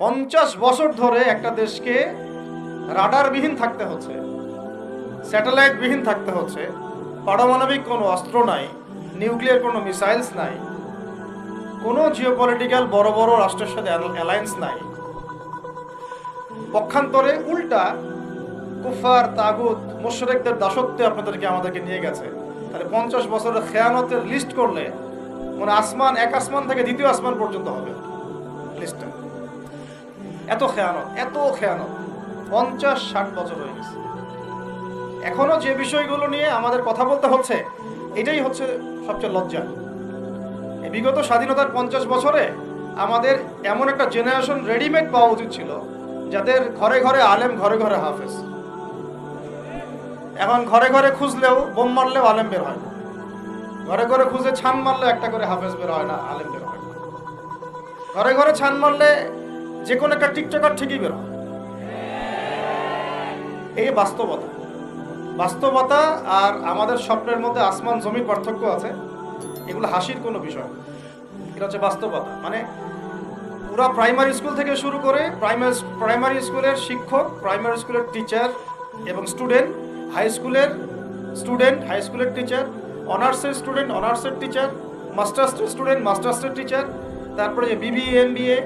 পঞ্চাশ বছর ধরে একটা দেশকে রাডারবিহীন থাকতে হচ্ছে, স্যাটেলাইটবিহীন থাকতে হচ্ছে, পারমাণবিক কোনো অস্ত্র নাই, নিউক্লিয়ার কোনো মিসাইলস নাই, কোনো জিওপলিটিক্যাল বড় বড় রাষ্ট্রের সাথে অ্যালায়েন্স নাই। পক্ষান্তরে উল্টা কুফার তাগুত, মোশরেকদের দাসত্বে আপনাদেরকে আমাদেরকে নিয়ে গেছে। তাহলে পঞ্চাশ বছরের খেয়ানতের লিস্ট করলে মানে আসমান, এক আসমান থেকে দ্বিতীয় আসমান পর্যন্ত হবে লিস্টটা এত খেয়ানত এত খেয়ানত। পঞ্চাশ, ষাট বছর হয়ে গেছে। এখনও যে বিষয়গুলো নিয়ে আমাদের কথা বলতে হচ্ছে, এটাই হচ্ছে সবচেয়ে লজ্জা। বিগত স্বাধীনতার পঞ্চাশ বছরে আমাদের এমন একটা জেনারেশন রেডিমেড পাওয়া উচিত ছিল, যাদের ঘরে ঘরে আলেম, ঘরে ঘরে হাফেজ। এখন ঘরে ঘরে খুঁজলেও বোম মারলেও আলেম বের হয় না। ঘরে ঘরে খুঁজে ছান মারলে একটা করে হাফেজ বের হয় না, আলেম বের হয় ঘরে ঘরে ছান মারলে যে কোনো একটা টিকটকার ঠিকই বের এই বাস্তবতা। বাস্তবতা আর আমাদের স্বপ্নের মধ্যে আসমান জমির পার্থক্য আছে, এগুলো হাসির কোনো বিষয় এটা হচ্ছে বাস্তবতা। মানে পুরা প্রাইমারি স্কুল থেকে শুরু করে প্রাইমারি প্রাইমারি স্কুলের শিক্ষক, প্রাইমারি স্কুলের টিচার এবং স্টুডেন্ট, হাই স্কুলের স্টুডেন্ট, হাই স্কুলের টিচার, অনার্সের স্টুডেন্ট, অনার্সের টিচার, মাস্টার্সের স্টুডেন্ট, মাস্টার্সের টিচার, তারপরে যে বিবিএ, এমবিএ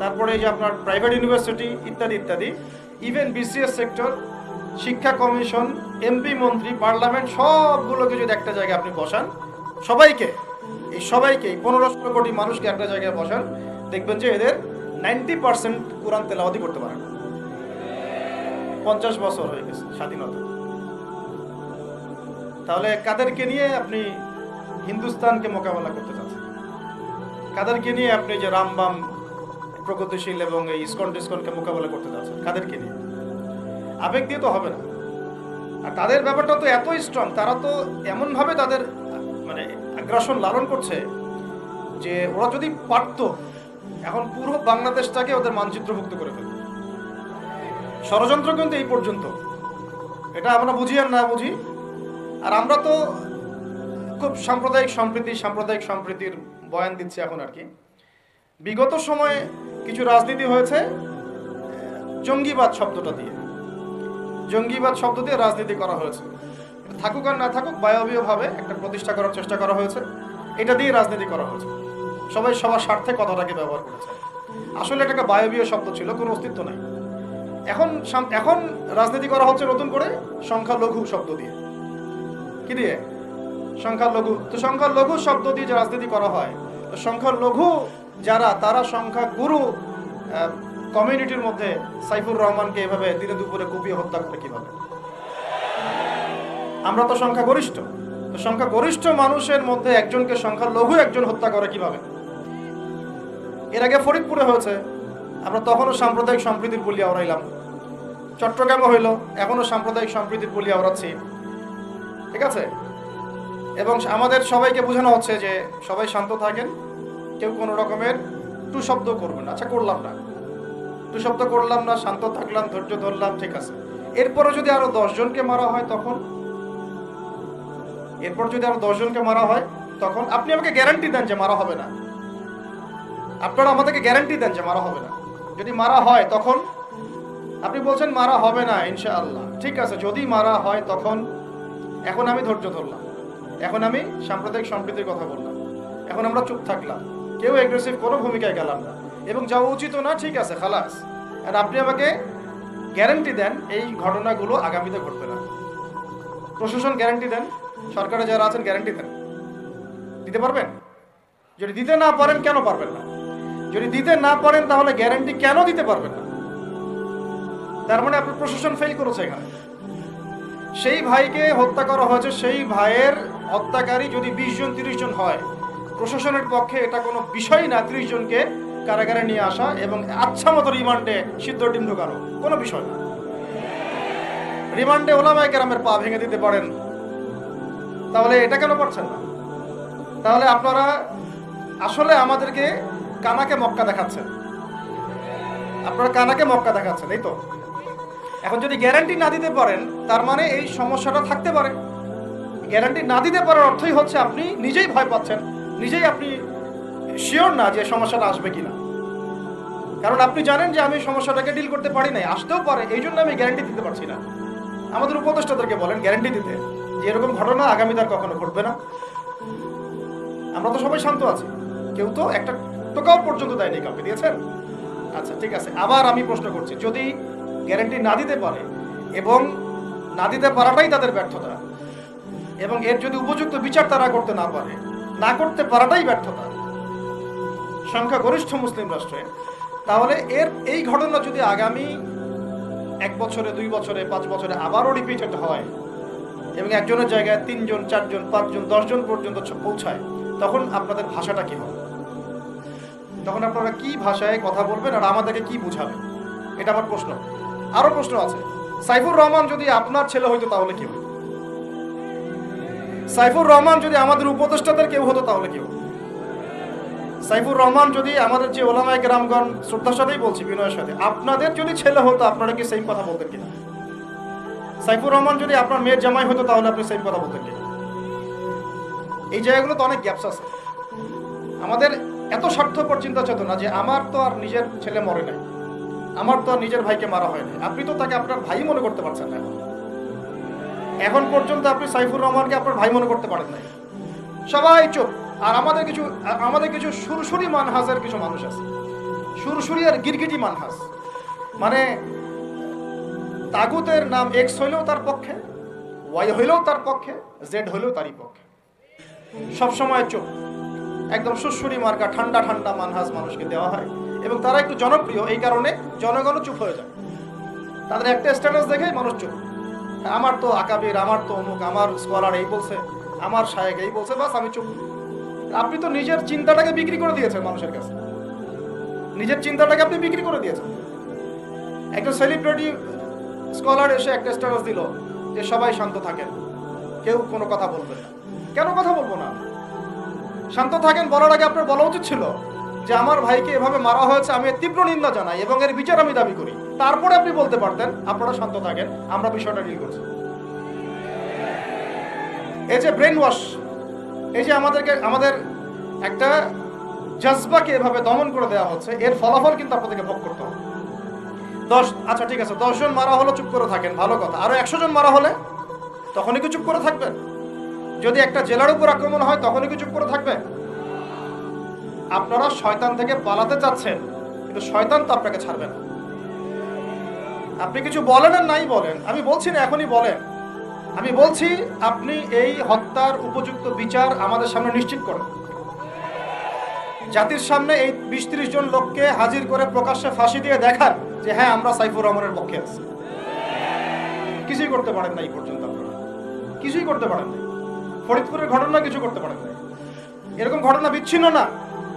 তারপরে এই যে আপনার প্রাইভেট ইউনিভার্সিটি ইত্যাদি ইত্যাদি ইভেন বিসিএস সেক্টর শিক্ষা কমিশন এমপি মন্ত্রী পার্লামেন্ট সবগুলোকে যদি একটা জায়গায় আপনি বসান, সবাইকে, এই সবাইকে, এই পনেরো ষোলো কোটি মানুষকে একটা জায়গায় বসান, দেখবেন যে এদের নাইনটি পার্সেন্ট কোরআন তেলাওয়াতি করতে পারে না। পঞ্চাশ বছর হয়ে গেছে স্বাধীনতা। তাহলে কাদেরকে নিয়ে আপনি হিন্দুস্তানকে মোকাবেলা করতে চাচ্ছেন? কাদেরকে নিয়ে আপনি যে রামবাম প্রগতিশীল এবং এই ইস্কন টিস্কনকে মোকাবেলা করতে চাচ্ছেন কাদেরকে নিয়ে? আবেগ দিয়ে তো হবে না। আর তাদের ব্যাপারটা তো এতই স্ট্রং তারা তো এমনভাবে তাদের মানে আগ্রাসন লালন করছে যে ওরা যদি পারতো, এখন পুরো বাংলাদেশটাকে ওদের মানচিত্রভুক্ত করে ফেলবে ষড়যন্ত্র কিন্তু এই পর্যন্ত। এটা আমরা বুঝি আর না বুঝি। আর আমরা তো খুব সাম্প্রদায়িক সম্প্রীতি, সাম্প্রদায়িক সম্প্রীতির বয়ান দিচ্ছি এখন আর কি। বিগত সময়ে কিছু রাজনীতি হয়েছে? জঙ্গিবাদ শব্দটা দিয়ে। জঙ্গিবাদ শব্দ দিয়ে রাজনীতি করা হয়েছে। থাকুক আর না থাকুক, বায়বীয়ভাবে একটা প্রতিষ্ঠা করার চেষ্টা করা হয়েছে। এটা দিয়ে রাজনীতি করা হয়েছে। সবাই সবার স্বার্থে কথাটাকে ব্যবহার করেছে। আসলে এটা একটা বায়বীয় শব্দ ছিল, কোনো অস্তিত্ব নাই। এখন এখন রাজনীতি করা হচ্ছে নতুন করে সংখ্যালঘু শব্দ দিয়ে। কি দিয়ে? সংখ্যালঘু তো সংখ্যালঘু শব্দ দিয়ে যে রাজনীতি করা হয় সংখ্যালঘু যারা, তারা সংখ্যা গুরু কমিউনিটির মধ্যে সাইফুর রহমানকে এভাবে দিনে দুপুরে কুপিয়ে হত্যা করে কীভাবে? আমরা তো সংখ্যা গরিষ্ঠ। তো সংখ্যা গরিষ্ঠ মানুষের মধ্যে একজনকে সংখ্যা লঘু একজন হত্যা করে কীভাবে? এর আগে ফরিদপুরে হয়েছে। আমরা তখনও সাম্প্রদায়িক সম্প্রীতির বলি আওড়াইলাম। চট্টগ্রামে হইল, এখনও সাম্প্রদায়িক সম্প্রীতির বলি আওড়াচ্ছি। ঠিক আছে? এবং আমাদের সবাইকে বোঝানো হচ্ছে যে সবাই শান্ত থাকেন। কেউ কোনো রকমের টু শব্দ করবেন। আচ্ছা করলাম না। টু শব্দ করলাম না, শান্ত থাকলাম, ধৈর্য ধরলাম, ঠিক আছে। এরপরে যদি আরও জনকে মারা হয় তখন? এরপর যদি আরও জনকে মারা হয় তখন? আপনি আমাকে গ্যারান্টি দেন যে মারা হবে না। আপনারা আমাদেরকে গ্যারান্টি দেন যে মারা হবে না। যদি মারা হয় তখন? আপনি বলছেন মারা হবে না, ইনশাআল্লাহ। ঠিক আছে, যদি মারা হয় তখন? এখন আমি ধৈর্য ধরলাম। এখন আমি সাম্প্রদায়িক সম্প্রীতির কথা বললাম। এখন আমরা চুপ থাকলাম। কেউ এগ্রেসিভ কোনো ভূমিকায় গেলাম না। এবং যাওয়া উচিত না, ঠিক আছে, খালাস। আর আপনি আমাকে গ্যারান্টি দেন, এই ঘটনাগুলো আগামীতে ঘটবে না। প্রশাসন গ্যারান্টি দেন, সরকারে যারা আছেন গ্যারান্টি দেন। দিতে পারবেন? যদি দিতে না পারেন, কেন পারবেন না? যদি দিতে না পারেন, তাহলে গ্যারান্টি কেন দিতে পারবেন না? তার মানে আপনার প্রশাসন ফেল করেছে এখানে। সেই ভাইকে হত্যা করা হয়েছে, সেই ভাইয়ের হত্যাকারী যদি বিশ জন, তিরিশ জন হয় প্রশাসনের পক্ষে এটা কোনো বিষয় না, তিরিশ জনকে কারাগারে নিয়ে আসা এবং আচ্ছা মতো রিমান্ডে সিদ্ধ ডিম ঢোকানো, কোনো বিষয় না। রিমান্ডে ওলামায় কেরামের পা ভেঙে দিতে পারেন, তাহলে এটা কেন পারছেন না? তাহলে আপনারা আসলে আমাদেরকে কানাকে মক্কা দেখাচ্ছেন। আপনারা কানাকে মক্কা দেখাচ্ছেন, এই তো। এখন যদি গ্যারান্টি না দিতে পারেন, তার মানে এই সমস্যাটা থাকতে পারে। গ্যারান্টি না দিতে পারার অর্থই হচ্ছে আপনি নিজেই ভয় পাচ্ছেন। নিজেই আপনি শিওর না যে সমস্যাটা আসবে কিনা। কারণ আপনি জানেন যে আমি সমস্যাটাকে ডিল করতে পারি নাই, আসতেও পারে, এই জন্য আমি গ্যারান্টি দিতে পারছি না। আমাদের উপদেষ্টাদেরকে বলেন গ্যারান্টি দিতে যে এরকম ঘটনা আগামী আর কখনো ঘটবে না। আমরা তো সবাই শান্ত আছি। কেউ তো একটা টোকাও পর্যন্ত দেয়নি কাউকে, দিয়েছেন? আচ্ছা ঠিক আছে, আবার আমি প্রশ্ন করছি, যদি গ্যারান্টি না দিতে পারে এবং না দিতে পারাটাই তাদের ব্যর্থতা, এবং এর যদি উপযুক্ত বিচার তারা করতে না পারে না করতে পারাটাই ব্যর্থতা। সংখ্যাগরিষ্ঠ মুসলিম রাষ্ট্রে, তাহলে এর এই ঘটনা যদি আগামী এক বছরে, দুই বছরে, পাঁচ বছরে আবারও রিপিটেড হয়, এবং একজনের জায়গায় তিনজন, চারজন, পাঁচজন, দশজন পর্যন্ত পৌঁছায়, তখন আপনাদের ভাষাটা কি হবে? তখন আপনারা কি ভাষায় কথা বলবেন আর আমাদেরকে কি বুঝাবেন? এটা আমার প্রশ্ন। আরও প্রশ্ন আছে। সাইফুর রহমান যদি আপনার ছেলে হইতো তাহলে কি হতো সাইফুর রহমান যদি আমাদের উপদেষ্টাদের কেউ হতো তাহলে কেউ সাইফুর রহমান যদি আমাদের যে ওলামায় গ্রামগণ শ্রদ্ধার সাথেই বলছি, বিনয়ের সাথে, আপনাদের যদি ছেলে হতো, আপনারা কি সেম কথা বলতেন কিনা? সাইফুর রহমান যদি আপনার মেয়ের জামাই হতো, তাহলে আপনি সেম কথা বলতেন কিনা? এই জায়গাগুলো তো অনেক গ্যাপস আছে। আমাদের এত স্বার্থপর চিন্তা চেতনা যে আমার তো আর নিজের ছেলে মরে নাই। আমার তো আর নিজের ভাইকে মারা হয়নি আপনি তো তাকে আপনার ভাই মনে করতে পারছেন না এখন পর্যন্ত আপনি সাইফুর রহমানকে আপনার ভাই মনে করতে পারেন নাই। সবাই চুপ। আর আমাদের কিছু আমাদের কিছু সুরসুরি মানহাজের কিছু মানুষ আছে। সুরসুরি আর গিরগিটি মানহাজ। মানে তাগুতের নাম এক্স হইলেও তার পক্ষে ওয়াই হইলেও তার পক্ষে জেড হইলেও তারই পক্ষে। সবসময় চুপ। একদম সুরসুরি মার্কা ঠান্ডা ঠান্ডা মানহাজ মানুষকে দেওয়া হয়। এবং তারা একটু জনপ্রিয়, এই কারণে জনগণও চুপ হয়ে যায়। তাদের একটা স্ট্যাটাস দেখে মানুষ চুপ। আমার তো আকাবির, আমার তো অমুক, আমার স্কলার এই বলছে, আমার শায়েক এই বলছে, বাস আমি চুপ। আপনি তো নিজের চিন্তাটাকে বিক্রি করে দিয়েছেন মানুষের কাছে। নিজের চিন্তাটাকে আপনি বিক্রি করে দিয়েছেন। একজন সেলিব্রিটি স্কলার এসে একটা স্ট্যাটাস দিল যে সবাই শান্ত থাকেন। কেউ কোনো কথা বলবে না। কেন কথা বলব না? শান্ত থাকেন বলার আগে আপনার বলা উচিত ছিল যে, আমার ভাইকে এভাবে মারা হয়েছে, আমি তীব্র নিন্দা জানাই এবং এর বিচার আমি দাবি করি। তারপরে আপনি বলতে পারতেন, আপনারা শান্ত থাকেন, আমরা বিষয়টা ডিল করছি। এই যে ব্রেন ওয়াশ এই যে আমাদেরকে, আমাদের একটা জজবাকে এভাবে দমন করে দেওয়া হচ্ছে, এর ফলাফল কিন্তু আপনাদেরকে ভোগ করতে হবে। দশ আচ্ছা ঠিক আছে দশজন মারা হলো, চুপ করে থাকেন, ভালো কথা। আরও একশো জন মারা হলে, তখনই কি চুপ করে থাকবেন যদি একটা জেলার উপর আক্রমণ হয়, তখনই কি চুপ করে থাকবেন আপনারা শয়তান থেকে পালাতে চাচ্ছেন, কিন্তু শয়তান তো আপনাকে ছাড়বে না। আপনি কিছু বলেন আর নাই বলেন। আমি বলছি না, এখনই বলেন। আমি বলছি, আপনি এই হত্যার উপযুক্ত বিচার আমাদের সামনে নিশ্চিত করেন। জাতির সামনে এই বিশ ত্রিশ জন লোককে হাজির করে প্রকাশ্যে ফাঁসি দিয়ে দেখান যে হ্যাঁ আমরা সাইফুর রহমানের পক্ষে আছি। কিছুই করতে পারেন না এই পর্যন্ত আপনারা। কিছুই করতে পারেন না। ফরিদপুরের ঘটনা কিছু করতে পারেন না। এরকম ঘটনা বিচ্ছিন্ন না।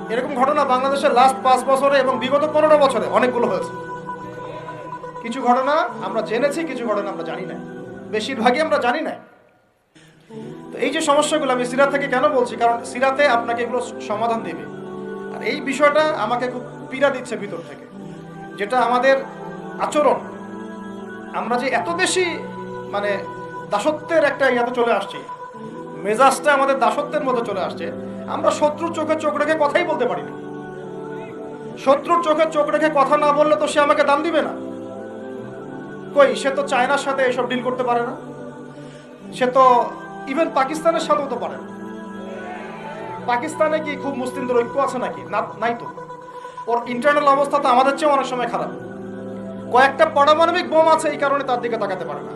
এরকম ঘটনা বাংলাদেশের লাস্ট পাঁচ বছরে এবং বিগত পনেরো বছরে অনেকগুলো হয়েছে। কিছু ঘটনা আমরা জেনেছি, কিছু ঘটনা আমরা জানি না বেশিরভাগই আমরা জানি না তো এই যে সমস্যাগুলো আমি সিরাত থেকে কেন বলছি? কারণ সিরাতে আপনাকে এগুলো সমাধান দেবে। আর এই বিষয়টা আমাকে খুব পীড়া দিচ্ছে ভিতর থেকে, যেটা আমাদের আচরণ। আমরা যে এত বেশি মানে দাসত্বের একটা ইয়াতে চলে আসছি, মেজাজটা আমাদের দাসত্বের মধ্যে চলে আসছে, আমরা শত্রুর চোখে চোখ রেখে কথাই বলতে পারি না। শত্রুর চোখে চোখ রেখে কথা না বললে তো সে আমাকে দাম দিবে না। কই, সে তো চায়নার সাথে এসব ডিল করতে পারে না। সে তো ইভেন পাকিস্তানের সাথেও তো পারে পাকিস্তানে কি খুব মুসলিমদের ঐক্য আছে নাকি? নাই তো। ওর ইন্টারনাল অবস্থা তো আমাদের চেয়ে অনেক সময় খারাপ। কয়েকটা পারমাণবিক বোম আছে এই কারণে তার দিকে তাকাতে পারে না।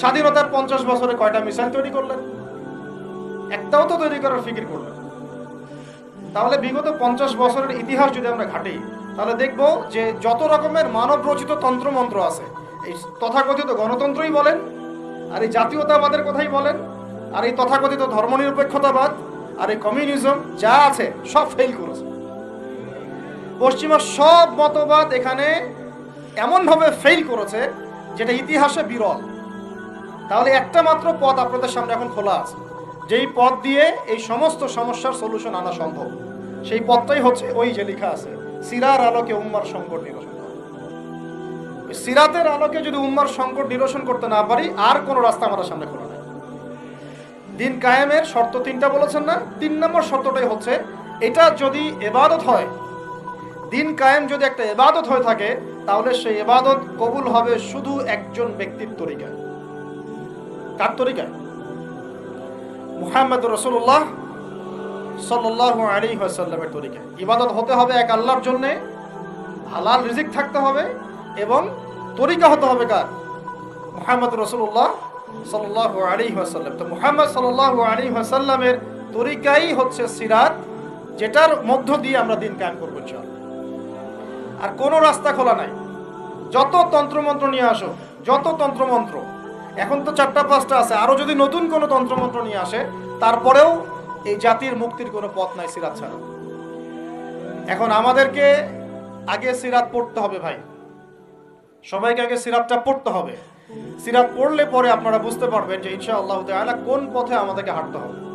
স্বাধীনতার পঞ্চাশ বছরে কয়টা মিসাইল তৈরি করলেন? একটাও তো তৈরি করার ফিকির করলেন তাহলে বিগত পঞ্চাশ বছরের ইতিহাস যদি আমরা ঘাটি তাহলে দেখব যে যত রকমের মানব রচিত তন্ত্রমন্ত্র আছে, এই তথাকথিত গণতন্ত্রই বলেন, আর এই জাতীয়তাবাদের কথাই বলেন, আর এই তথাকথিত ধর্মনিরপেক্ষতাবাদ, আর এই কমিউনিজম যা আছে সব ফেল করেছে। পশ্চিমা সব মতবাদ এখানে এমনভাবে ফেল করেছে যেটা ইতিহাসে বিরল। তাহলে একটা মাত্র পথ আপনাদের সামনে এখন খোলা আছে। যেই পথ দিয়ে এই সমস্ত সমস্যার সলিউশন আনা সম্ভব। সেই পথটাই হচ্ছে ওই যে লেখা আছে সিরার আলোকে উম্মার সংকট নিরসন। সিরাতের আলোকে যদি উম্মার সংকট নিরসন করতে না পারি, আর কোনো রাস্তা আমাদের সামনে খোলা নেই। দিন কায়েমের শর্ত তিনটা বলেছেন না? তিন নম্বর শর্তটাই হচ্ছে, এটা যদি এবাদত হয়, দিন কায়েম যদি একটা এবাদত হয়ে থাকে, তাহলে সেই এবাদত কবুল হবে শুধু একজন ব্যক্তির তরিকায়। কার তরিকায়? মুহাম্মদ রসুল্লাহ সাল্লাহ আলী সাল্লামের তরিকায় ইবাদত হতে হবে এক আল্লাহর জন্যে, হালাল রিজিক থাকতে হবে এবং তরিকা হতে হবে কার? মুহাম্মদ রসুল্লাহ সাল্লাহ আলী সাল্লাম তো মুহাম্মদ সাল্লাহ আলী সাল্লামের তরিকাই হচ্ছে সিরাত, যেটার মধ্য দিয়ে আমরা দিন কায়েম করব চল আর কোনো রাস্তা খোলা নাই। যত তন্ত্রমন্ত্র নিয়ে আসো, যত তন্ত্রমন্ত্র। এখন তো চারটা, পাঁচটা আছে। আরও যদি নতুন কোনো তন্ত্রমন্ত্র নিয়ে আসে, তারপরেও এই জাতির মুক্তির কোনো পথ নাই সিরাত ছাড়া। এখন আমাদেরকে আগে সিরাত পড়তে হবে ভাই। সবাইকে আগে সিরাতটা পড়তে হবে। সিরাত পড়লে পরে আপনারা বুঝতে পারবেন যে ইনশা আল্লাহ তাআলা কোন পথে আমাদেরকে হাঁটতে হবে।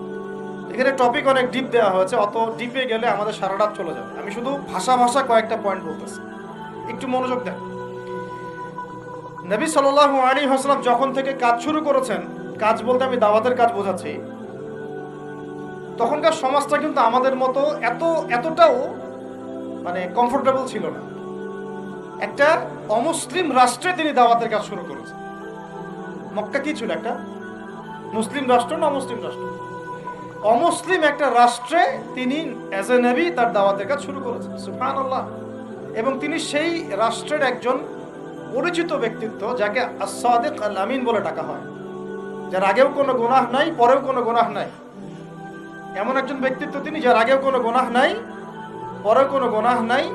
এখানে টপিক অনেক ডিপ দেওয়া হয়েছে, অত ডিপে গেলে আমাদের সারা রাত চলে যাবে। আমি শুধু ভাষা ভাষা কয়েকটা পয়েন্ট বলতেছি। একটু মনোযোগ দেন। নবী সাল্লাল্লাহু আলাইহি ওয়াসাল্লাম যখন থেকে কাজ শুরু করেছেন, কাজ বলতে আমি দাওয়াতের কাজ বোঝাচ্ছি। তখনকার সমাজটা কিন্তু আমাদের মতো এত, এতটাও মানে কমফোর্টেবল ছিল না। একটা অমুসলিম রাষ্ট্রে তিনি দাওয়াতের কাজ শুরু করেছেন। মক্কা কি ছিল একটা? মুসলিম রাষ্ট্র না মুসলিম রাষ্ট্র? অমুসলিম একটা রাষ্ট্রে তিনি অ্যাজ এ নেবি তার দাওয়াতের কাজ শুরু করেছেন সুফান আল্লাহ এবং তিনি সেই রাষ্ট্রের একজন পরিচিত ব্যক্তিত্ব, যাকে আসাদেক আল আমিন বলে ডাকা হয়। যার আগেও কোনো গোনাহ নাই, পরেও কোনো গোনাহ নাই। এমন একজন ব্যক্তিত্ব তিনি, যার আগেও কোনো গোনাহ নাই, পরেও কোনো গোনাহ নাই,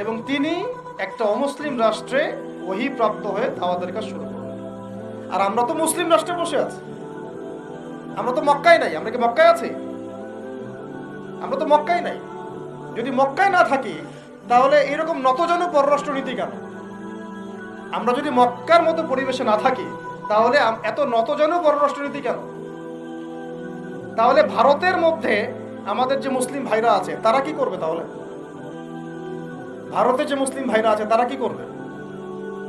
এবং তিনি একটা অমুসলিম রাষ্ট্রে ওহি প্রাপ্ত হয়ে দাওয়াতের কাজ শুরু করলেন আর আমরা তো মুসলিম রাষ্ট্রে বসে আছি। আমরা তো মক্কায় নাই। আমরা কি মক্কায় আছি? আমরা তো মক্কায় নাই। যদি মক্কায় না থাকি, তাহলে এরকম নতজন পররাষ্ট্রনীতি কেন? আমরা যদি মক্কার মতো পরিবেশে না থাকি, তাহলে এত নতজন পররাষ্ট্রনীতি কেন? তাহলে ভারতের মধ্যে আমাদের যে মুসলিম ভাইরা আছে, তারা কি করবে তাহলে? ভারতে যে মুসলিম ভাইরা আছে, তারা কি করবে?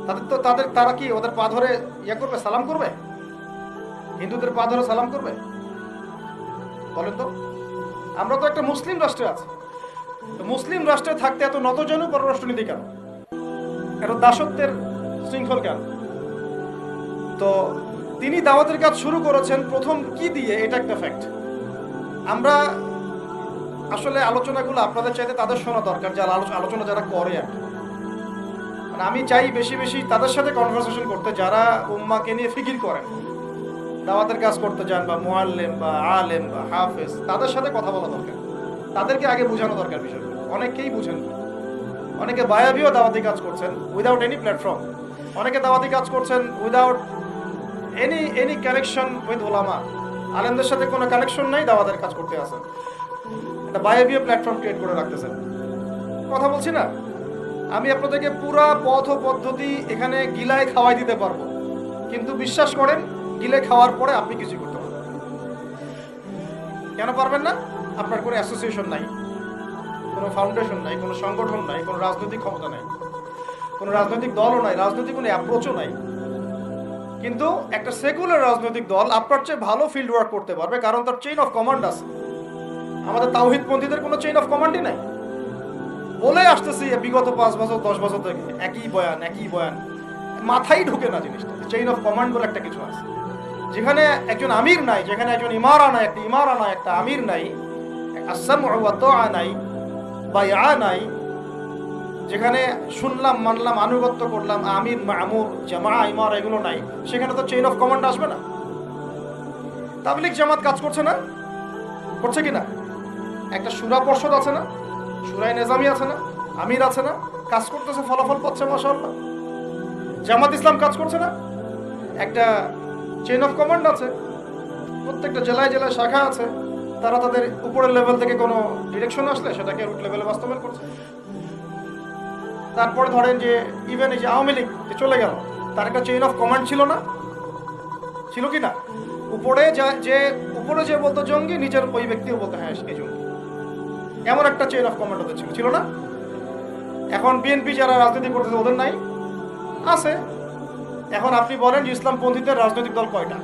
তাদের তো, তাদের, তারা কি ওদের পা ধরে ইয়ে করবে, সালাম করবে? হিন্দুদের পা ধরে সালাম করবে? বলেন তো। আমরা তো একটা মুসলিম রাষ্ট্রে আছি। তো মুসলিম রাষ্ট্রে থাকতে এত নতজন পররাষ্ট্রনীতি কেন? এত দাসত্বের শৃঙ্খল কেন? তো তিনি দাওয়াতের কাজ শুরু করেছেন প্রথম কি দিয়ে? এটা একটা ফ্যাক্ট আমরা আসলে আলোচনাগুলো আপনাদের চাইতে তাদের শোনা দরকার, যারা আলো- আলোচনা যারা করে আর। মানে আমি চাই বেশি বেশি তাদের সাথে কনভারসেশন করতে, যারা উম্মাকে নিয়ে ফিকির করেন। দাওয়াতের কাজ করতে যান বা মোয়াল্লেম বা আলেম বা হাফেজ, তাদের সাথে কথা বলা দরকার। তাদেরকে আগে বোঝানো দরকার বিষয়গুলো। অনেকেই বুঝেন। অনেকে বায়াবিও দাওয়াতি কাজ করছেন উইদাউট এনি প্ল্যাটফর্ম অনেকে দাওয়াতি কাজ করছেন without any any connection with ওলামা আলেমদের সাথে কোনো কানেকশন নাই, দাওয়াতের কাজ করতে আসেন একটা বায়াবিও প্ল্যাটফর্ম ক্রিয়েট করে রাখতেছেন। কথা বলছি না? আমি আপনাদেরকে পুরা পথ পদ্ধতি এখানে গিলায় খাওয়াই দিতে পারব। কিন্তু বিশ্বাস করেন, গিলে খাওয়ার পরে আপনি কিছু করতে পারবেন কেন পারবেন না? আপনার কোনো অ্যাসোসিয়েশন নাই, কোনো ফাউন্ডেশন নাই, কোনো সংগঠন নাই, কোনো রাজনৈতিক ক্ষমতা নাই, কোনো রাজনৈতিক দলও নাই, রাজনৈতিক কোনো অ্যাপ্রোচও নাই। কিন্তু একটা সেকুলার রাজনৈতিক দল আপনার চেয়ে ভালো ফিল্ড ওয়ার্ক করতে পারবে, কারণ তার চেইন অফ কমান্ড আছে। আমাদের তাওহিদপন্থীদের কোনো চেইন অফ কমান্ডই নাই। বলে আসতেছি বিগত পাঁচ বছর, দশ বছর থেকে একই বয়ান একই বয়ান, মাথায় ঢুকে না জিনিসটা। চেইন অফ কমান্ড বলে একটা কিছু আছে। যেখানে একজন আমির নাই, যেখানে একজন ইমারা নাই, একটা ইমারা নাই, একটা আমির নাই আসাম নাই বা ইয়া নাই যেখানে শুনলাম, মানলাম, আনুগত্য করলাম, আমির, মামুর জামা ইমার এগুলো নাই। সেখানে তো চেইন অফ কমান্ড আসবে না। তাবলিক জামাত কাজ করছে না? করছে কি না? একটা সুরা পর্ষদ আছে না? সুরাই নেজামি আছে না? আমির আছে না? কাজ করতেছে, ফলাফল পাচ্ছে মাসাল্লাহ জামাত ইসলাম কাজ করছে না? একটা চেইন অফ কমান্ড আছে। প্রত্যেকটা জেলায় জেলায় শাখা আছে। তারা তাদের উপরের লেভেল থেকে কোনো ডিরেকশন আসলে সেটাকে রুট লেভেলে বাস্তবায়ন করছে। তারপরে ধরেন যে ইভেন এই যে আওয়ামী লীগ যে চলে গেল, তার একটা চেইন অফ কমান্ড ছিল না? ছিল কি না? উপরে যা- যে, উপরে যে বলতো জঙ্গি নিজের ওই ব্যক্তিও বলতো হ্যাঁ এই জঙ্গি। এমন একটা চেইন অফ কমান্ড ওদের ছিল ছিল না? এখন বিএনপি যারা রাজনীতি করতেছে, ওদের নাই? আছে। এখন আপনি বলেন যে ইসলামপন্থীদের রাজনৈতিক দল কয়টা?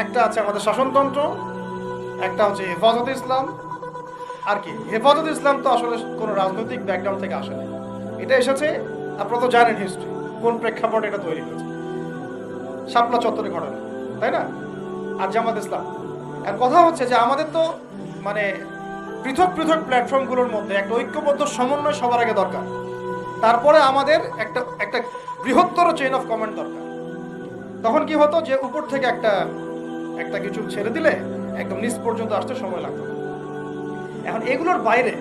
একটা আছে আমাদের শাসনতন্ত্র, একটা হচ্ছে হেফাজতে ইসলাম। আর কি, হেফাজত ইসলাম তো আসলে কোনো রাজনৈতিক ব্যাকগ্রাউন্ড থেকে আসে না এটা এসেছে, আপনারা তো জানেন হিস্ট্রি কোন প্রেক্ষাপটে এটা তৈরি হয়েছে। শাপলা চত্বরে ঘটনা, তাই না? আর জামাত ইসলাম। আর কথা হচ্ছে যে আমাদের তো মানে পৃথক পৃথক প্ল্যাটফর্মগুলোর মধ্যে একটা ঐক্যবদ্ধ সমন্বয় সবার আগে দরকার। তারপরে আমাদের একটা একটা বৃহত্তর চেইন অফ কমান্ড দরকার। তখন কি হতো যে উপর থেকে একটা একটা কিছু ছেড়ে দিলে একদম নিচ পর্যন্ত আসতে সময় লাগতো। এখন এগুলোর বাইরে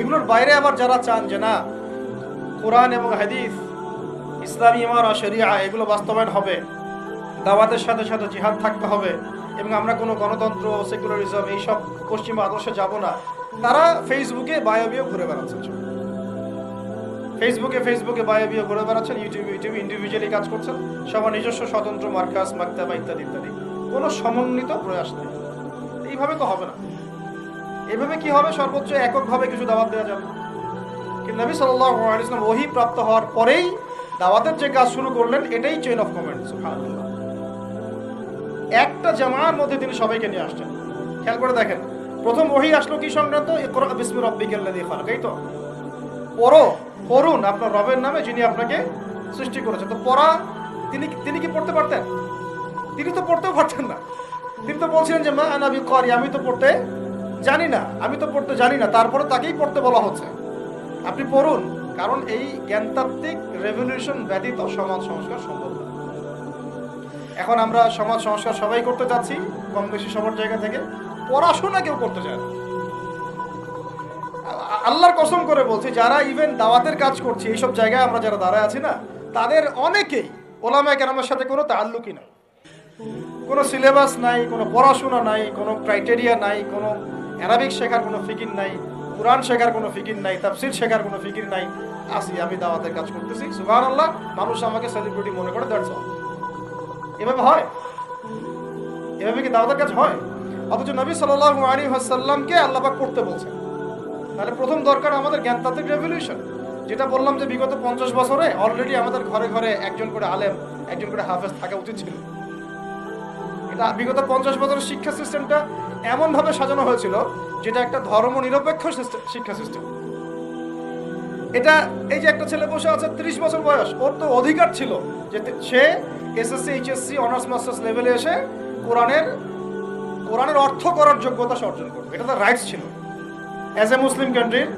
এগুলোর বাইরে আবার যারা চান যে না কোরআন এবং হাদিস, ইসলামী ইমার শরিয়া, এগুলো বাস্তবায়ন হবে। দাওয়াতের সাথে সাথে জিহাদ থাকতে হবে এবং আমরা কোনো গণতন্ত্র, সেকুলারিজম এইসব পশ্চিমা আদর্শে যাব না। তারা ফেসবুকে বায়োবিও ঘুরে বেড়াচ্ছেন সব। ফেসবুকে ফেসবুকে বায়োবিও ঘুরে বেড়াচ্ছেন, ইউটিউবে ইউটিউবে ইন্ডিভিজুয়ালি কাজ করছেন, সবার নিজস্ব স্বতন্ত্র মার্কাস, মাক্তাবা ইত্যাদি ইত্যাদি। কোনো সমন্বিত প্রয়াস নেই। এইভাবে তো হবে না। এভাবে কি হবে? সর্বোচ্চ এককভাবে কিছু দাওয়াত দেওয়া যাবে। কিন্তু নবী ওয়াসাল্লাম ওহী প্রাপ্ত হওয়ার পরেই দাওয়াতের যে কাজ শুরু করলেন, এটাই চেইন অফ কমেন্ট একটা জামার মধ্যে তিনি সবাইকে নিয়ে আসছেন। খেয়াল করে দেখেন, প্রথম ওহী আসলো কি সংক্রান্ত? ইকরা বিসমি রাব্বিকাল্লাযী খালাক, এই তো। পড়ো আপনার রবের নামে যিনি আপনাকে সৃষ্টি করেছেন। তো পড়া, তিনি তিনি কি পড়তে পারতেন? তিনি তো পড়তেও পারতেন না। তিনি তো বলছিলেন যে, মা আনাবি করি, আমি তো পড়তে জানি না, আমি তো পড়তে জানি না। তারপরে তাকেই পড়তে বলা হচ্ছে। আপনি পড়ুন, কারণ এই জ্ঞানতাত্ত্বিক রেভলিউশন ব্যতীত সমাজ সংস্কার সম্ভব এখন আমরা সমাজ সংস্কার সবাই করতে যাচ্ছি, কম বেশি সবার জায়গা থেকে। পড়াশোনা কেউ করতে চায় আল্লাহর কসম করে বলছি, যারা ইভেন দাওয়াতের কাজ করছে, এইসব জায়গায় আমরা যারা দাঁড়ায় আছি না, তাদের অনেকেই ওলামায় কেরামের সাথে কোনো তাল্লুকই নাই। কোনো সিলেবাস নাই, কোনো পড়াশোনা নাই, কোনো ক্রাইটেরিয়া নাই, কোনো অ্যারাবিক শেখার কোনো ফিকির নাই। কোরআন শেখার কোনো ফিকির নাই, তাফসির শেখার কোনো ফিকির নাই। আসি, আমি দাওয়াতের কাজ করতেছি। সুবাহ আল্লাহ মানুষ আমাকে সেলিব্রিটি মনে করে দ্যাটস এভাবে হয়? এভাবে কি দাওয়াতের কাজ হয়? অথচ নবী সাল্লাল্লাহু আলাইহি ওয়াসাল্লামকে আল্লাহ পাক করতে বলছেন। তাহলে প্রথম দরকার আমাদের জ্ঞানতাত্ত্বিক রেভলিউশন যেটা বললাম যে বিগত পঞ্চাশ বছরে অলরেডি আমাদের ঘরে ঘরে একজন করে আলেম, একজন করে হাফেজ থাকা উচিত ছিল। এটা বিগত পঞ্চাশ বছরের শিক্ষা সিস্টেমটা এমনভাবে সাজানো হয়েছিল যেটা একটা ধর্ম নিরপেক্ষ শিক্ষা সিস্টেম এটা এই যে একটা ছেলে বসে আছে, ত্রিশ বছর বয়স, ওর তো অধিকার ছিল যে সে এসএসসি, এইচএসসি অনার্স মাস্টার্স লেভেলে এসে কোরআনের কোরআনের অর্থ করার যোগ্যতা সে অর্জন করবে। এটা তার রাইটস ছিল। অ্যাজ এ মুসলিম কান্ট্রির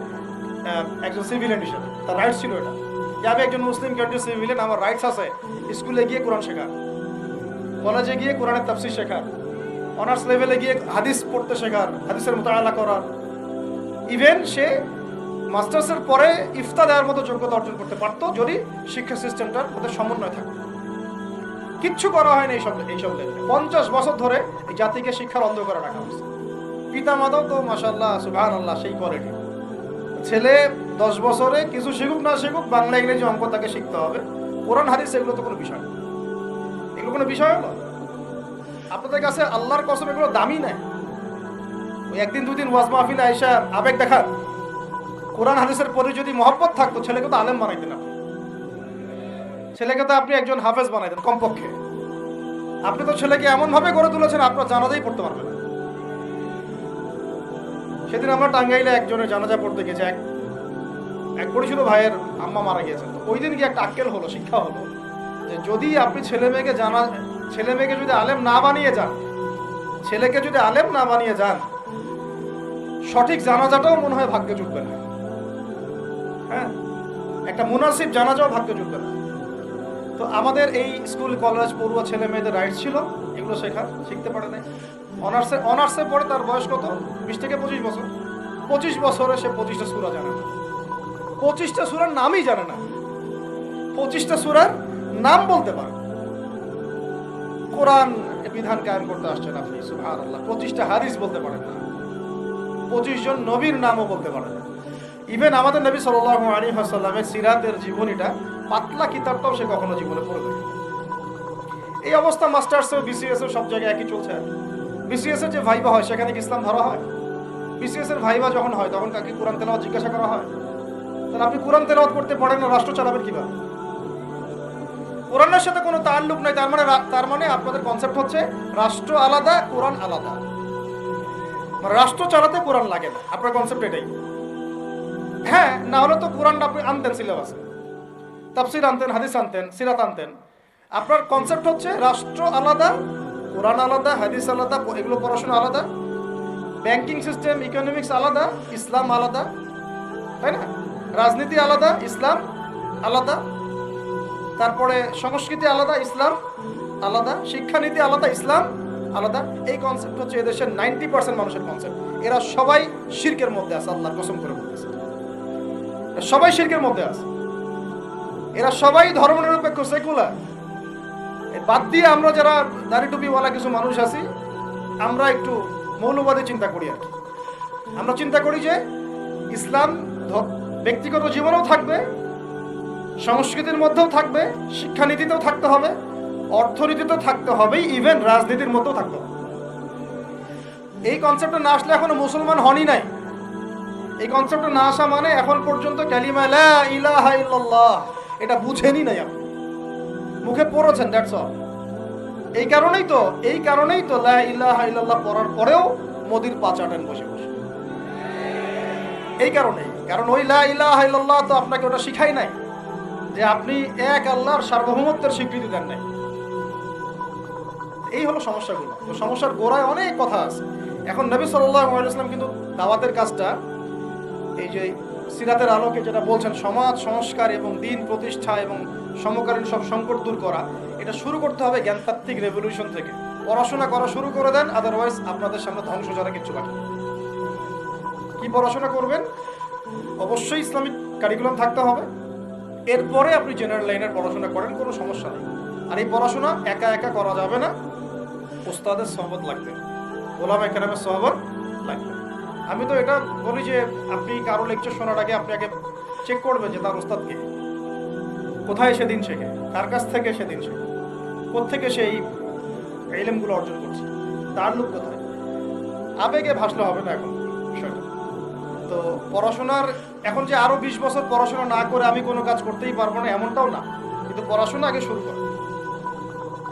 একজন সিভিলিয়ান হিসেবে, তার রাইটস ছিল এটা। যে আমি একজন মুসলিম কান্ট্রির সিভিলিয়ান আমার রাইটস আছে, স্কুলে গিয়ে কোরআন শেখার। কলেজে গিয়ে কোরআনের তাফসির শেখার। অনার্স লেভেলে গিয়ে হাদিস পড়তে শেখার, হাদিসের মোতাবেলা করার। ইভেন সে মাস্টার্সের পরে ইফতা দেওয়ার মতো যোগ্যতা অর্জন করতে পারতো যদি শিক্ষা সিস্টেমটার মধ্যে সমন্বয় থাকতো। কিচ্ছু করা হয়নি এইসব এইসব লেভেলে। পঞ্চাশ বছর ধরে এই জাতিকে শিক্ষার অন্ধকারে রাখা হয়েছে। পিতা মাতাও তো মাসাল্লাহ সুবাহ আল্লাহ সেই কোয়ালিটি ছেলে দশ বছরে কিছু শিখুক না শিখুক, বাংলা, ইংরেজি অঙ্ক তাকে শিখতে হবে। কোরআন, হাদিস, এগুলো তো কোনো বিষয় এগুলো কোনো বিষয় হলো? আপনাদের কাছে আল্লাহর কসম এগুলো দামি নাই। ওই একদিন, দুদিন ওয়াজ মাহফিল আয়সা আবেগ দেখার কোরআন, হাদিসের পরে যদি মহব্বত থাকতো, ছেলেকে তো আলেম বানাইতেন আপনি। ছেলেকে তো আপনি একজন হাফেজ বানাইতেন কমপক্ষে। আপনি তো ছেলেকে এমন ভাবে গড়ে তুলেছেন, আপনার জানাজাই পড়তে পারবে না। সেদিন আমরা টাঙ্গাইলে একজনের জানাজা পড়তে গেছে, এক এক পরিচিত ভাইয়ের আম্মা মারা গিয়েছেন। তো ওই দিন কি একটা আক্কেল হলো, শিক্ষা হলো যে যদি আপনি ছেলে মেয়েকে জানা ছেলে মেয়েকে যদি আলেম না বানিয়ে যান, ছেলেকে যদি আলেম না বানিয়ে যান, সঠিক জানাজাটাও মনে হয় ভাগ্যে জুটবে না। হ্যাঁ? একটা মুনাসিব জানাজাও ভাগ্যে জুটবে না। তো আমাদের এই স্কুল, কলেজ, পড়ুয়া ছেলে মেয়েদের রাইটস ছিল, এগুলো শেখার, শিখতে পারে নাই। অনার্সে অনার্সে পড়ে তার বয়স কত? বিশ থেকে পঁচিশ বছর। পঁচিশ বছরে সে পঁচিশটা সুরা জানে না। পঁচিশটা সুরার নামই জানে না। পঁচিশটা সুরার নাম বলতে পারে কোরআন বিধান কায়েম করতে আসছেন আপনি সুবহান আল্লাহ পঁচিশটা হাদিস বলতে পারেন না। পঁচিশ জন নবীর নামও বলতে পারেন না। ইভেন আমাদের নবী সাল্লাল্লাহু আলাইহি ওয়াসাল্লামের সিরাতের জীবনীটা পাতলা কিতাবটাও সে কখনো জীবনে পড়ে দেখে এই অবস্থা মাস্টার্স মাস্টার্সেও, বিসিএসও সব জায়গায় একই চলছে। বিসিএস এর যে ভাইবা হয়, সেখানে কি ইসলাম ধরা হয়? বিসিএস এর ভাইবা যখন হয়, তখন কাকে কোরআন তেলাওয়াত জিজ্ঞাসা করা হয়? তাহলে আপনি কোরআন তেলাওয়াত করতে পারেন না, রাষ্ট্র চালাবেন কীভাবে? কোরআনের সাথে কোনো তাল্লুক নাই, তার মানে তার মানে আপনাদের কনসেপ্ট হচ্ছে রাষ্ট্র আলাদা, কোরআন আলাদা। মানে রাষ্ট্র চালাতে কোরআন লাগে না। আপনার কনসেপ্ট এটাই। হ্যাঁ না হলে তো কোরআনটা আপনি আনতেন সিলেবাসে তাফসির আনতেন, হাদিস আনতেন, সিরাত আনতেন। আপনার কনসেপ্ট হচ্ছে রাষ্ট্র আলাদা, কোরআন আলাদা, হাদিস আলাদা এগুলো পড়াশোনা আলাদা। ব্যাংকিং সিস্টেম ইকোনমিক্স আলাদা, ইসলাম আলাদা। তাই না? রাজনীতি আলাদা, ইসলাম আলাদা। তারপরে সংস্কৃতি আলাদা, ইসলাম আলাদা, শিক্ষানীতি আলাদা, ইসলাম আলাদা। এই কনসেপ্ট হচ্ছে এদেশের নাইনটি পার্সেন্ট মানুষের কনসেপ্ট এরা সবাই শির্কের মধ্যে আছে, আল্লাহর কসম করে বলতেছে। সবাই শির্কের মধ্যে আছে। এরা সবাই ধর্মনিরপেক্ষ সেকুলার বাদ দিয়ে আমরা যারা দাড়ি টুপিওয়ালা কিছু মানুষ আছি, আমরা একটু মৌলবাদী চিন্তা করি আর কি। আমরা চিন্তা করি যে ইসলাম ব্যক্তিগত জীবনেও থাকবে সংস্কৃতির মধ্যেও থাকবে, শিক্ষানীতিতেও থাকতে হবে, অর্থনীতিতেও থাকতে হবে ইভেন রাজনীতির মধ্যেও থাকতে হবে। এই কনসেপ্টটা না আসলে এখনও মুসলমান হনই নাই। এই কনসেপ্টটা না আসা মানে এখন পর্যন্ত ক্যালিমা লা ইলাহা ইল্লাল্লাহ, এটা বুঝেনি নাই আপনি। মুখে পড়েছেন দ্যাটস অল এই কারণেই তো, এই কারণেই তো লা ইলাহা ইল্লাল্লাহ পড়ার পরেও মোদির পা চাটেন বসে বসে। এই কারণেই, কারণ ওই লা ইলাহা ইল্লাল্লাহ তো আপনাকে ওটা শিখাই নাই। যে আপনি এক আল্লাহর সার্বভৌমত্বের স্বীকৃতি দেন নাই। এই হলো সমস্যাগুলো। তো সমস্যার গোড়ায় অনেক কথা আছে। এখন নবী আলাইহি কিন্তু দাওয়াতের কাজটা, এই যে সিরাতের আলোকে যেটা বলছেন, সমাজ, সংস্কার এবং দিন প্রতিষ্ঠা এবং সমকালীন সব সংকট দূর করা, এটা শুরু করতে হবে জ্ঞানতাত্ত্বিক রেভলিউশন থেকে। পড়াশোনা করা শুরু করে দেন আদারওয়াইজ আপনাদের সামনে ধ্বংস ছাড়া কিছু বাকি। কি পড়াশোনা করবেন? অবশ্যই ইসলামিক কারিকুলাম থাকতে হবে। এরপরে আপনি জেনারেল লাইনের পড়াশোনা করেন, কোনো সমস্যা নেই। আর এই পড়াশোনা একা একা করা যাবে না। ওস্তাদের সহবত লাগবে। ওলাম একাডেমের সহবত লাগবে। আমি তো এটা বলি যে, আপনি কারও লেকচার শোনার আগে আপনি আগে চেক করবেন যে তার ওস্তাদ কে। কোথায় সেদিন শেখে? কার কাছ থেকে সেদিন শেখে? কোথেকে সেই এলেমগুলো অর্জন করছে? তার লোক কোথায়? আবেগে ভাসলে হবে না এখন বিষয়টা। তো পড়াশোনার এখন যে আরও বিশ বছর পড়াশোনা না করে আমি কোনো কাজ করতেই পারব না, এমনটাও না। কিন্তু পড়াশোনা আগে শুরু করো।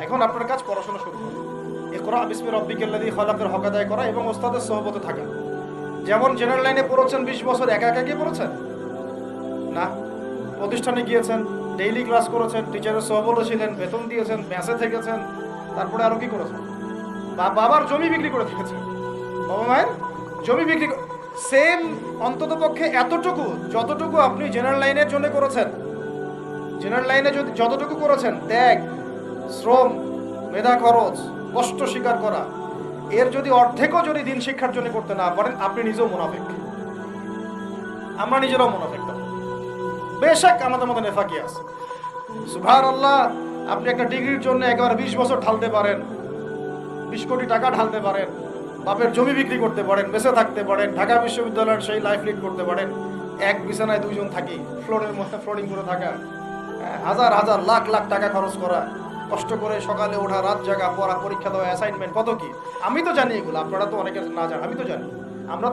এখন আপনার কাজ পড়াশোনা শুরু করো। একরা বিসমি রব্বিকাল্লাযী খালাকের হক আদায় করা এবং ওস্তাদের সহবতে থাকা। যেমন জেনারেল লাইনে পড়েছেন বিশ বছর, একা একা গিয়ে পড়েছেন? না। প্রতিষ্ঠানে গিয়েছেন ডেইলি ক্লাস করেছেন টিচারের সহবতে ছিলেন, বেতন দিয়েছেন মেসে থেকেছেন, তারপরে আরও কি করেছেন? বাবার জমি বিক্রি করে থেকেছেন বাবা মায়ের জমি বিক্রি সেম অন্তত পক্ষে এতটুকু, যতটুকু আপনি জেনারেল লাইনের জন্য করেছেন। জেনারেল লাইনে যদি যতটুকু করেছেন, ত্যাগ, শ্রম, মেধা খরচ, কষ্ট স্বীকার করা, এর যদি অর্ধেকও যদি দিন শিক্ষার জন্য করতে না পারেন, আপনি নিজেও মুনাফিক। আমরা নিজেরাও মুনাফিক। বেশক আমাদের মধ্যে নেফাকি আছে। সুভার আল্লাহ আপনি একটা ডিগ্রির জন্য একেবারে বিশ বছর ঢালতে পারেন, বিশ কোটি টাকা ঢালতে পারেন। বাপের জমি বিক্রি করতে পারেন, বেঁচে থাকতে পারেন, ঢাকা বিশ্ববিদ্যালয়ের সেই লাইফ লিড করতে পারেন। এক বিছানায় দুইজন থাকি ফ্লোরের মধ্যে ফ্লোরিং করে থাকা হাজার হাজার লাখ লাখ টাকা খরচ করা, কষ্ট করে সকালে ওঠা, রাত জাগা, পড়া, পরীক্ষা দেওয়া অ্যাসাইনমেন্ট কত কি? আমি তো জানি এগুলো, আপনারা তো অনেকে না জান আমি তো জানি। আমরা তো